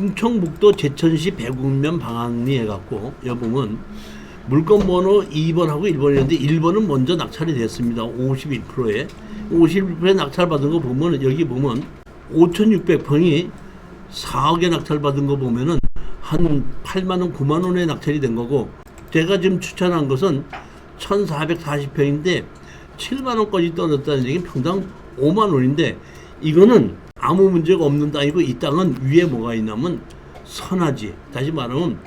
충청북도 제천시 배국면 방학리 해갖고 여보면 물건 번호 2번하고 1번이었는데 1번은 먼저 낙찰이 됐습니다. 51%에 51%에 낙찰받은 거 보면 여기 보면 5,600평이 4억에 낙찰받은 거 보면은 한 8만 원, 9만 원에 낙찰이 된 거고 제가 지금 추천한 것은 1,440평인데 7만 원까지 떨어졌다는 얘기는 평당 5만 원인데 이거는 아무 문제가 없는 땅이고 이 땅은 위에 뭐가 있냐면 선하지 다시 말하면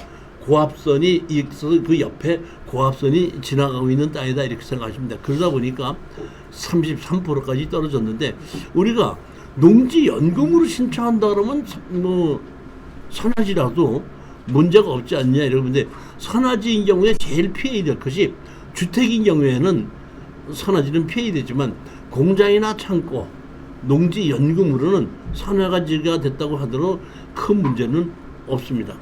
고압선이 있어서 그 옆에 고압선이 지나가고 있는 땅이다 이렇게 생각하시면 됩니다. 그러다 보니까 33%까지 떨어졌는데 우리가 농지 연금으로 신청한다 그러면 뭐 선하지라도 문제가 없지 않냐 이러는데 선하지인 경우에 제일 피해야 될 것이 주택인 경우에는 선하지는 피해야 되지만 공장이나 창고 농지 연금으로는 선화가지가 됐다고 하더라도 큰 문제는 없습니다.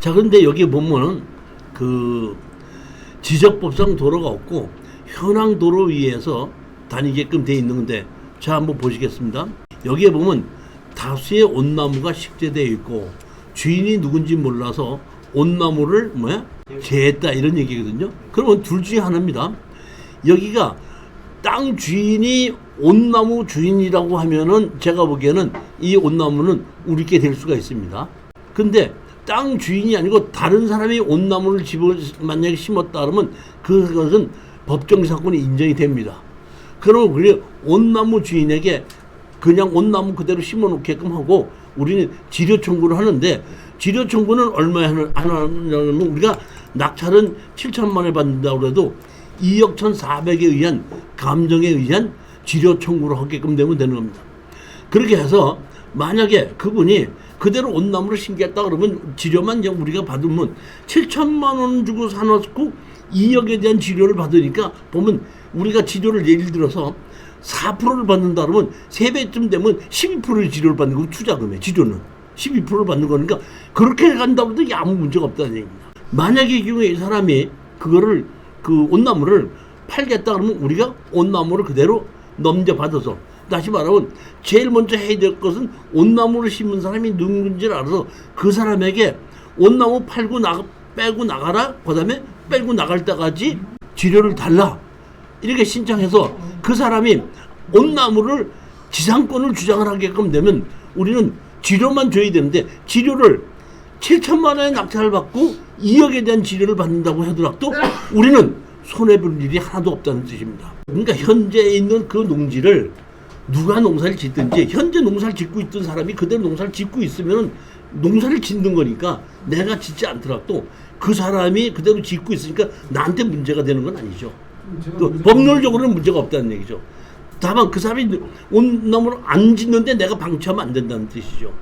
자 그런데 여기 보면은 그 지적법상 도로가 없고 현황 도로 위에서 다니게끔 돼 있는 건데 자 한번 보시겠습니다. 여기에 보면 다수의 온나무가 식재되어 있고 주인이 누군지 몰라서 온나무를 뭐야 재했다 이런 얘기거든요. 그러면 둘 중에 하나입니다. 여기가 땅 주인이 온나무 주인이라고 하면은 제가 보기에는 이 온나무는 우리께 될 수가 있습니다. 근데 땅 주인이 아니고 다른 사람이 온나무를 집어 만약에 심었다 그러면 그것은 법정 사건이 인정이 됩니다. 그러면 그래 온나무 주인에게 그냥 온나무 그대로 심어 놓게끔 하고 우리는 지료 청구를 하는데 지료 청구는 얼마에 하는 하냐면 우리가 낙찰은 7천만 원에 받는다고 해도 2억 1,400에 의한 감정에 의한 지료 청구를 하게끔 되면 되는 겁니다. 그렇게 해서 만약에 그분이 그대로 온나무를 심겠다 그러면 이제 우리가 받으면 7천만 원 주고 사놓고 2억에 대한 지료를 받으니까 보면 우리가 지료를 예를 들어서 4%를 받는다 그러면 3배쯤 되면 12%의 지료를 받는 거 투자금에 지료는 12%를 받는 거니까 그렇게 간다고 해도 아무 문제가 없다는 얘기입니다. 만약에 이 경우에 이 사람이 그거를 그 온나무를 팔겠다 그러면 우리가 온나무를 그대로 넘겨받아서 다시 말하면 제일 먼저 해야 될 것은 온나무를 심은 사람이 누군지를 알아서 그 사람에게 온나무 팔고 나 빼고 나가라 그 다음에 빼고 나갈 때까지 지료를 달라. 이렇게 신청해서 그 사람이 온나무를 지상권을 주장을 하게끔 되면 우리는 지료만 줘야 되는데 지료를 7천만 원의 낙찰을 받고 2억에 대한 지료를 받는다고 하더라도 우리는 손해볼 일이 하나도 없다는 뜻입니다. 그러니까 현재 있는 그 농지를 누가 농사를 짓든지 현재 농사를 짓고 있던 사람이 그대로 농사를 짓고 있으면 농사를 짓는 거니까 내가 짓지 않더라도 그 사람이 그대로 짓고 있으니까 나한테 문제가 되는 건 아니죠. 그 법률적으로는 문제가 없다는 얘기죠. 다만 그 사람이 온나무를 안 짓는데 내가 방치하면 안 된다는 뜻이죠.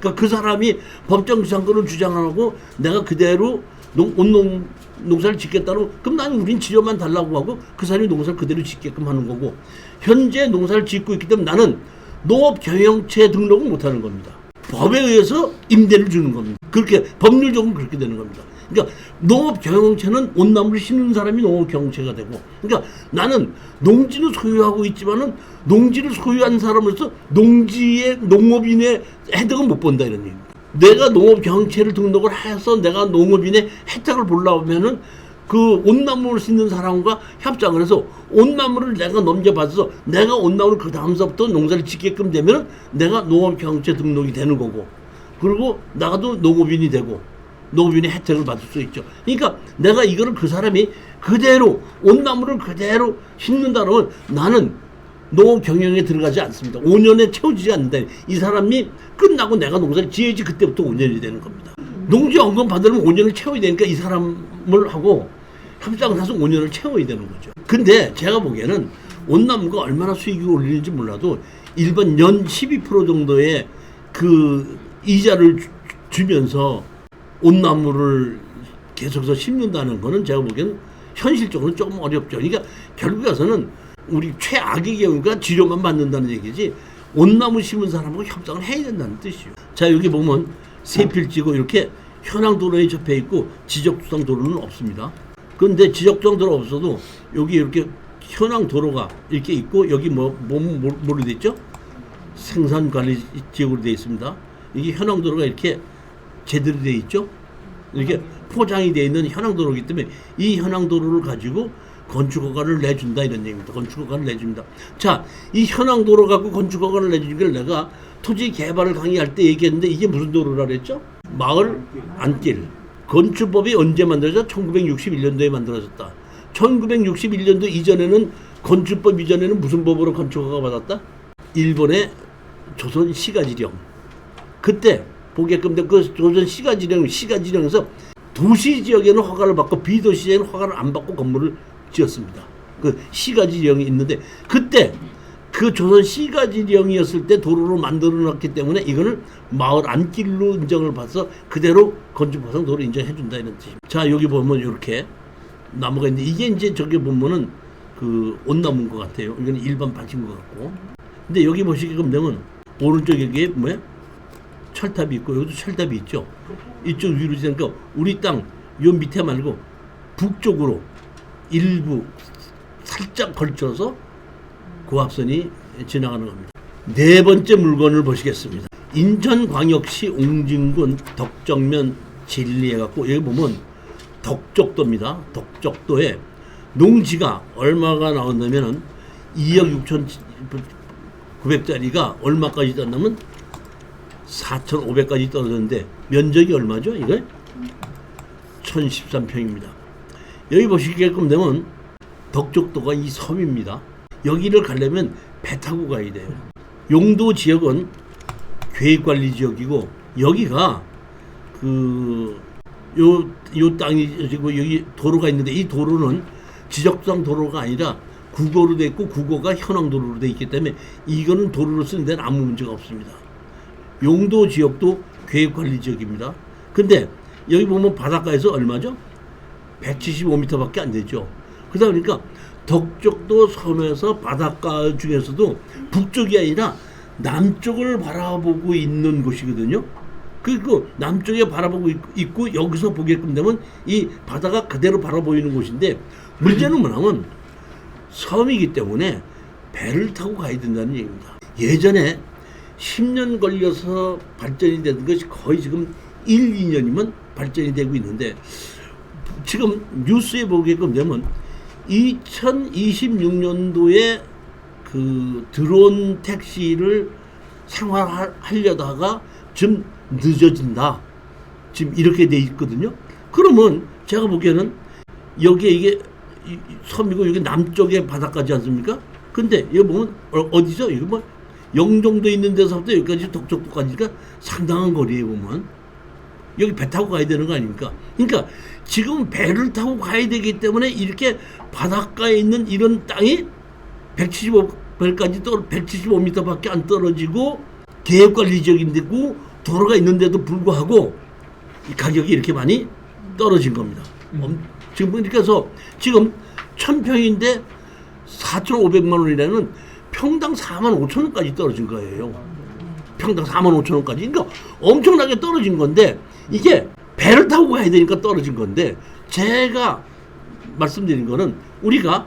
그러니까 그 사람이 법정 지상권을 주장하고 내가 그대로 농, 온농 농사를 짓겠다고 그럼 나는 우린 지료만 달라고 하고 그 사람이 농사를 그대로 짓게끔 하는 거고 현재 농사를 짓고 있기 때문에 나는 농업 경영체 등록을 못 하는 겁니다. 법에 의해서 임대를 주는 겁니다. 그렇게 법률적으로 그렇게 되는 겁니다. 그러니까 농업 경영체는 온나무를 심는 사람이 농업 경영체가 되고 그러니까 나는 농지는 소유하고 있지만은 농지를 소유한 사람으로서 농지의 농업인의 혜택은 못 본다 이런 얘기입니다. 내가 농업 경영체를 등록을 해서 내가 농업인의 혜택을 보려면은 그 온나무를 심는 사람과 협상을 해서 온나무를 내가 넘겨받아서 내가 온나무를 그 다음서부터 농사를 짓게끔 되면 내가 농업 경영체 등록이 되는 거고 그리고 나도 농업인이 되고 농업인의 혜택을 받을 수 있죠. 그러니까 내가 이거를 그 사람이 그대로 온나무를 그대로 심는다 그러면 나는 농업 경영에 들어가지 않습니다. 5년에 채워지지 않는다. 이 사람이 끝나고 내가 농사를 지어야지 그때부터 5년이 되는 겁니다. 농지 연금 받으려면 5년을 채워야 되니까 이 사람을 하고 협상을 해서 5년을 채워야 되는 거죠. 근데 제가 보기에는 온나무가 얼마나 수익이 올리는지 몰라도 일반 연 12% 정도의 그 이자를 주- 주면서 온나무를 계속해서 심는다는 거는 제가 보기에는 현실적으로 조금 어렵죠. 그러니까 결국 에 서는 우리 최악의 경우가 지료만 받는다는 얘기지 온나무 심은 사람하고 협상을 해야 된다는 뜻이요. 자 여기 보면 세 필지고 이렇게 현황 도로에 접해 있고 지적주상 도로는 없습니다. 그런데 지적주상 도로 없어도 여기 이렇게 현황 도로가 이렇게 있고 여기 뭐, 뭐, 뭐 뭐로 돼 있죠? 생산 관리 지역으로 되어 있습니다. 이게 현황 도로가 이렇게 제대로 되어 있죠? 이렇게 포장이 되어 있는 현황 도로이기 때문에 이 현황 도로를 가지고 건축 허가를 내준다 이런 얘기입니다. 건축 허가를 내줍니다. 자, 이 현황 도로 갖고 건축 허가를 내주기를 내가 토지 개발을 강의할 때 얘기했는데 이게 무슨 도로라 그랬죠? 마을 안길. 건축법이 언제 만들어져? 1961년도에 만들어졌다. 1961년도 이전에는 건축법 이전에는 무슨 법으로 건축 허가 받았다? 일본의 조선 시가지령. 그때 보게끔 된그 조선 시가 지령 시가 지령에서 도시 지역에는 허가를 받고 비도시 지역에는 허가를 안 받고 건물을 지었습니다. 그 시가 지령이 있는데 그때 그 조선 시가 지령이었을 때 도로로 만들어 놨기 때문에 이거는 마을 안길로 인정을 받아서 그대로 건축법상 도로 인정해 준다 이런 뜻입니다. 자 여기 보면 이렇게 나무가 있는데 이게 이제 저기 보면은 그 온나무인 것 같아요. 이거는 일반 밭인 것 같고. 근데 여기 보시게끔 되면 오른쪽 여기에 뭐야? 철탑이 있고 여기도 철탑이 있죠. 이쪽 위로 지니까 우리 땅 요 밑에 말고 북쪽으로 일부 살짝 걸쳐서 고압선이 지나가는 겁니다. 네 번째 물건을 보시겠습니다. 인천광역시 옹진군 덕정면 진리에 갖고 여기 보면 덕적도입니다. 덕적도에 농지가 얼마가 나온다면은 2억 6천 900짜리가 얼마까지 떴냐면 4,500까지 떨어졌는데 면적이 얼마죠? 이거 1,013평입니다. 여기 보시게끔 되면 덕적도가 이 섬입니다. 여기를 가려면 배 타고 가야 돼요. 용도 지역은 계획관리 지역이고 여기가 그 요, 요 땅이 지고 여기 도로가 있는데 이 도로는 지적상 도로가 아니라 국어로 돼 있고 국어가 현황 도로로 돼 있기 때문에 이거는 도로로 쓰는 데는 아무 문제가 없습니다. 용도 지역도 계획관리 지역입니다. 근데 여기 보면 바닷가에서 얼마죠? 175m밖에 안 되죠. 그러다 보니까 덕적도 섬에서 바닷가 중에서도 북쪽이 아니라 남쪽을 바라보고 있는 곳이거든요. 그리고 남쪽에 바라보고 있- 있고 여기서 보게끔 되면 이 바다가 그대로 바라보이는 곳인데 문제는 뭐냐면 섬이기 때문에 배를 타고 가야 된다는 얘기입니다. 예전에 10년 걸려서 발전이 되는 것이 거의 지금 1, 2년이면 발전이 되고 있는데 지금 뉴스에 보게끔 되면 2026년도에 그 드론 택시를 생활하려다가 좀 늦어진다. 지금 이렇게 돼 있거든요. 그러면 제가 보기에는 여기에 이게 섬이고 여기 남쪽에 바다까지 않습니까? 근데 여기 보면 어, 어디죠? 이거 뭐 영종도 있는 데서부터 여기까지 독적도까지가 상당한 거리에 보면 여기 배 타고 가야 되는 거 아닙니까? 그러니까 지금 배를 타고 가야 되기 때문에 이렇게 바닷가에 있는 이런 땅이 175배까지 떨어 175m밖에 안 떨어지고 계획관리 지역인데고 도로가 있는데도 불구하고 이 가격이 이렇게 많이 떨어진 겁니다. 엄- 지금 그러니까 해서 지금 1000평인데 4,500만 원이라는 평당 4만 5천 원까지 떨어진 거예요. 평당 4만 5천 원까지. 그러니까 엄청나게 떨어진 건데 이게 배를 타고 가야 되니까 떨어진 건데 제가 말씀드린 거는 우리가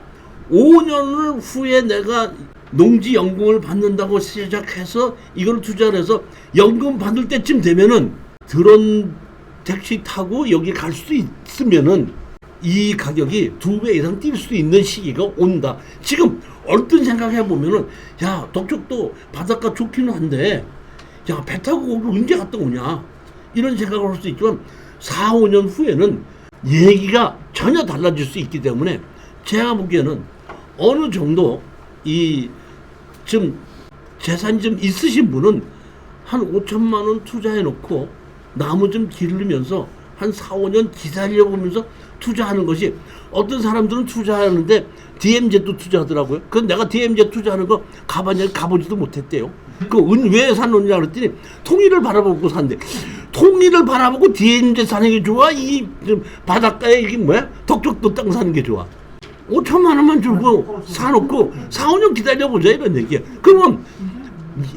5년 후에 내가 농지 연금을 받는다고 시작해서 이걸 투자를 해서 연금 받을 때쯤 되면은 드론 택시 타고 여기 갈 수 있으면은 이 가격이 두 배 이상 뛸 수 있는 시기가 온다. 지금 얼른 생각해 보면은 야 독촉도 바닷가 좋기는 한데 야 배 타고 언제 갔다 오냐 이런 생각을 할 수 있지만 4, 5년 후에는 얘기가 전혀 달라질 수 있기 때문에 제가 보기에는 어느 정도 이 좀 재산이 좀 있으신 분은 한 5천만 원 투자해 놓고 나무 좀 기르면서 한 4, 5년 기다려 보면서 투자하는 것이 어떤 사람들은 투자하는데 DMZ도 투자하더라고요. 그 내가 DMZ 투자하는 거 가봤냐 가보지도 못했대요. 그왜 사놓냐 그랬더니 통일을 바라보고 산대. 통일을 바라보고 DMZ 사는 게 좋아? 이좀 바닷가에 이게 뭐야? 덕적도 땅 사는 게 좋아. 5천만 원만 주고 사놓고 4, 5년 기다려보자 이런 얘기야. 그러면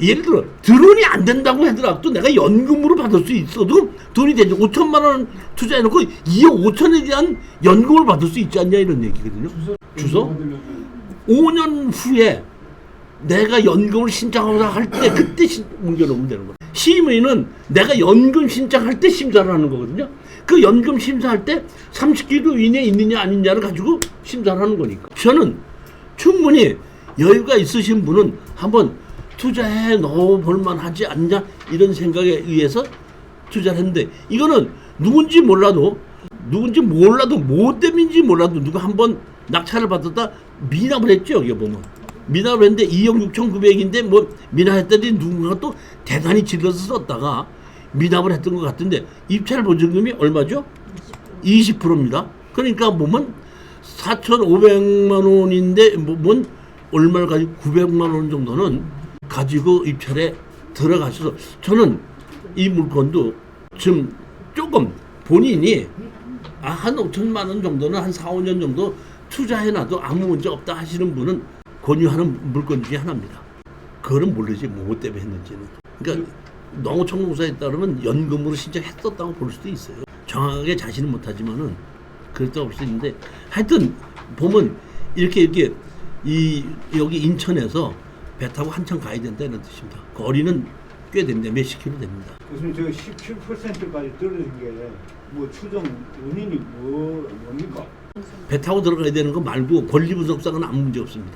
예를 들어 드론이 안 된다고 하더라도 내가 연금으로 받을 수 있어도 돈이 되지 5천만 원 투자해놓고 2억 5천에 대한 연금을 받을 수 있지 않냐 이런 얘기거든요. 주소? 5년 후에 내가 연금을 신청하자 할 때 그때 신- 옮겨놓으면 되는 거예요. 시민은 내가 연금 신청할 때 심사를 하는 거거든요. 그 연금 심사할 때 30kg 이내 있느냐 아니냐를 가지고 심사를 하는 거니까. 저는 충분히 여유가 있으신 분은 한번 투자해 넣어볼 만하지 않냐 이런 생각에 의해서 투자를 했는데 이거는 누군지 몰라도 누군지 몰라도 뭐 때문인지 몰라도 누가 한번 낙찰을 받았다 미납을 했죠 여기 보면 미납을 했는데 2억 6천 9백인데 뭐 미납했더니 누군가 또 대단히 질러서 썼다가 미납을 했던 것 같은데 입찰 보증금이 얼마죠? 20%입니다. 그러니까 보면 4,500만 원인데 뭐, 뭔 얼마를 가지고 900만 원 정도는 가지고 입찰에 들어가셔서 저는 이 물건도 지금 조금 본인이 아, 한 5천만 원 정도는 한 4, 5년 정도 투자해놔도 아무 문제 없다 하시는 분은 권유하는 물건 중에 하나입니다. 그거는 모르지 뭐 때문에 했는지는. 그러니까 농어총공사에 따르면 연금으로 신청했었다고 볼 수도 있어요. 정확하게 자신은 못하지만은 그랬다고 볼수 있는데 하여튼 보면 이렇게 이렇게 이 여기 인천에서 배 타고 한참 가야 된다는 뜻입니다. 거리는 꽤 됩니다. 몇십 킬로 됩니다. 교수님 저 17%까지 떨어진 게 뭐 추정 원인이 뭐 뭡니까? 배 타고 들어가야 되는 거 말고 권리 분석상은 아무 문제 없습니다.